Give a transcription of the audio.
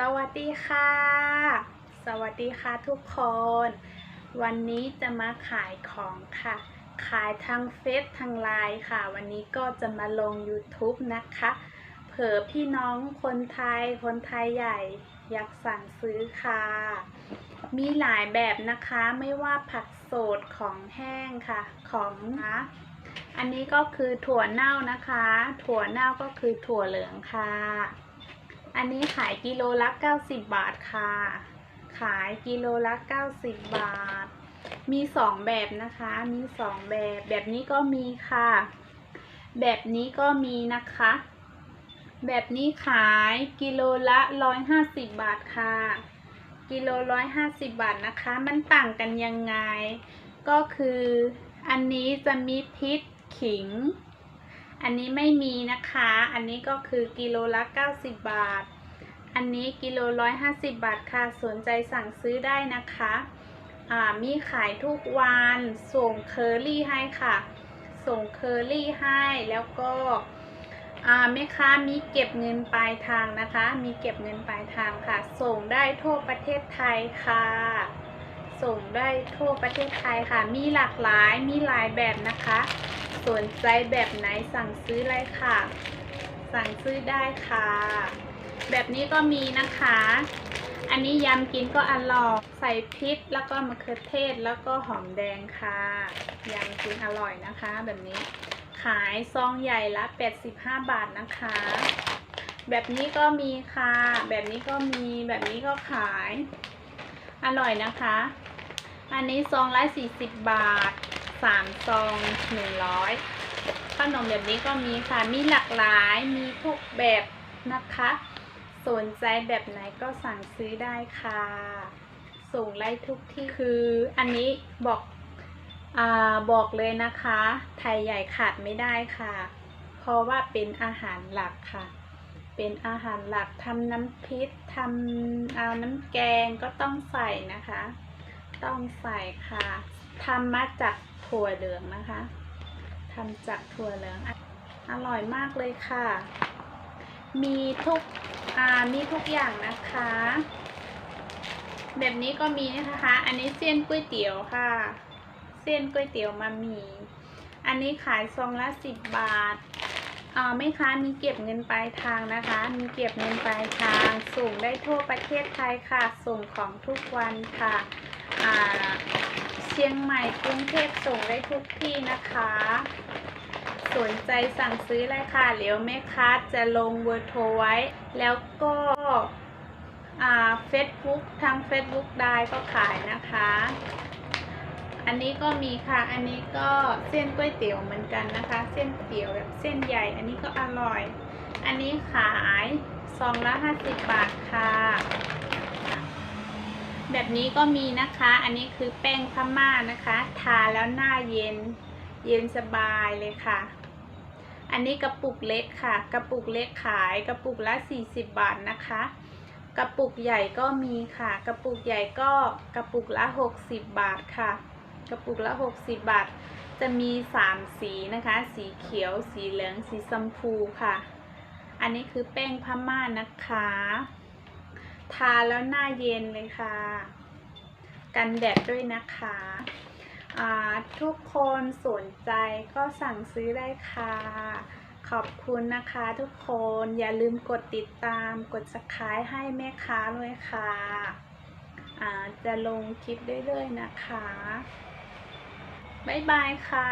สวัสดีค่ะ สวัสดีค่ะทุกคน วันนี้จะมาขายของค่ะ ขายทางเฟซทางไลน์ค่ะ วันนี้ก็จะมาลง YouTube นะคะ เผื่อพี่น้องคนไทย คนไทยใหญ่ อยากสั่งซื้อค่ะ มีหลายแบบนะคะไม่ว่าผักสดของแห้งค่ะ ของนะอันนี้ก็คือถั่วเน่านะคะ ถั่วเน่าก็คือถั่วเหลืองค่ะ อันนี้ขายกิโลละ90 บาทค่ะ ขายกิโลละ90 บาท มีสองแบบนะคะ มีสองแบบ แบบนี้ก็มีค่ะ แบบนี้ก็มีนะคะ แบบนี้ขายกิโลละ150 บาทค่ะ กิโลร้อยห้าสิบบาทนะคะ มันต่างกันยังไง ก็คืออันนี้จะมีพริกขิง อันนี้ไม่มีนะคะ อันนี้ก็คือกิโลละ 90 บาท อันนี้กิโลร้อยห้าสิบบาทค่ะ สนใจสั่งซื้อได้นะคะอ่ามีขายทุกวัน ส่งเคอรี่ให้ค่ะ ส่งเคอรี่ให้ แล้วก็อ่าแม่ค้ามีเก็บเงินปลายทางนะคะ มีเก็บเงินปลายทางค่ะ ส่งได้ทั่วประเทศไทยค่ะ ส่งได้ทั่วประเทศไทยค่ะ มีหลากหลาย มีหลายแบบนะคะ สนใจแบบไหนสั่งซื้อเลยค่ะ สั่งซื้อได้ค่ะ แบบนี้ก็มีนะคะ อันนี้ยำกินก็อร่อยใส่พริกแล้วก็มะเขือเทศแล้วก็หอมแดงค่ะยำกินอร่อยนะคะ แบบนี้ขายซองใหญ่ละ 85 บาทนะคะ แบบนี้ก็มีค่ะ แบบนี้ก็มีแบบนี้ก็ขาย อร่อยนะคะ อันนี้ซองละ40 บาท 3ซอง100ขนมแบบนี้ก็มีค่ะ มีหลากหลาย มีทุกแบบนะคะ สนใจแบบไหนก็สั่งซื้อได้ค่ะ ส่งไล่ทุกที่คืออันนี้บอกอบอกเลยนะคะ ไทยใหญ่ขาดไม่ได้ค่ะ เพราะว่าเป็นอาหารหลักค่ะ เป็นอาหารหลักทำน้ำพริกทำเอาน้ำแกงก็ต้องใส่นะคะ ต้องใส่ค่ะทำมาจาก ถั่วเหลืองนะคะทำจากถั่วเหลืองอร่อยมากเลยค่ะ มีทุกอ่ามีทุกอย่างนะคะ แบบนี้ก็มีนะคะ อันนี้เส้นก๋วยเตี๋ยวค่ะ เส้นก๋วยเตี๋ยวมามี อันนี้ขายซองละสิบบาทอ่าไม่ค้ามีเก็บเงินปลายทางนะคะ มีเก็บเงินปลายทาง ส่งได้ทั่วประเทศไทยค่ะ ส่งของทุกวันค่ะ เชียงใหม่กรุงเทพส่งได้ทุกที่นะคะ สนใจสั่งซื้อเลยค่ะ เดี๋ยวแม่ค้าจะลงเบอร์โทรไว้ แล้วก็เฟซบุ๊กทาง Facebook ได้ก็ขายนะคะ อันนี้ก็มีค่ะ อันนี้ก็เส้นก๋วยเตี๋ยวเหมือนกันนะคะ เส้นเตี๋ยวแบบเส้นใหญ่ อันนี้ก็อร่อย อันนี้ขายซองละ50บาทค่ะ แบบนี้ก็มีนะคะ อันนี้คือแป้งพม่านะคะ ทาแล้วหน้าเย็น เย็นสบายเลยค่ะ อันนี้กระปุกเล็กค่ะ กระปุกเล็กขาย กระปุกละ 40 บาทนะคะ กระปุกใหญ่ก็มีค่ะ กระปุกใหญ่ก็กระปุกละ 60 บาทค่ะ กระปุกละ 60 บาท จะมี 3 สีนะคะ สีเขียว สีเหลือง สีชมพูค่ะ อันนี้คือแป้งพม่านะคะ ทาแล้วหน้าเย็นเลยค่ะ กันแดดด้วยนะคะทุกคนสนใจก็สั่งซื้อได้ค่ะ ขอบคุณนะคะทุกคนอย่าลืมกดติดตามกด subscribe ให้แม่ค้าด้วยค่ะอ่าจะลงคลิปเรื่อยๆนะคะ บ๊ายบายค่ะ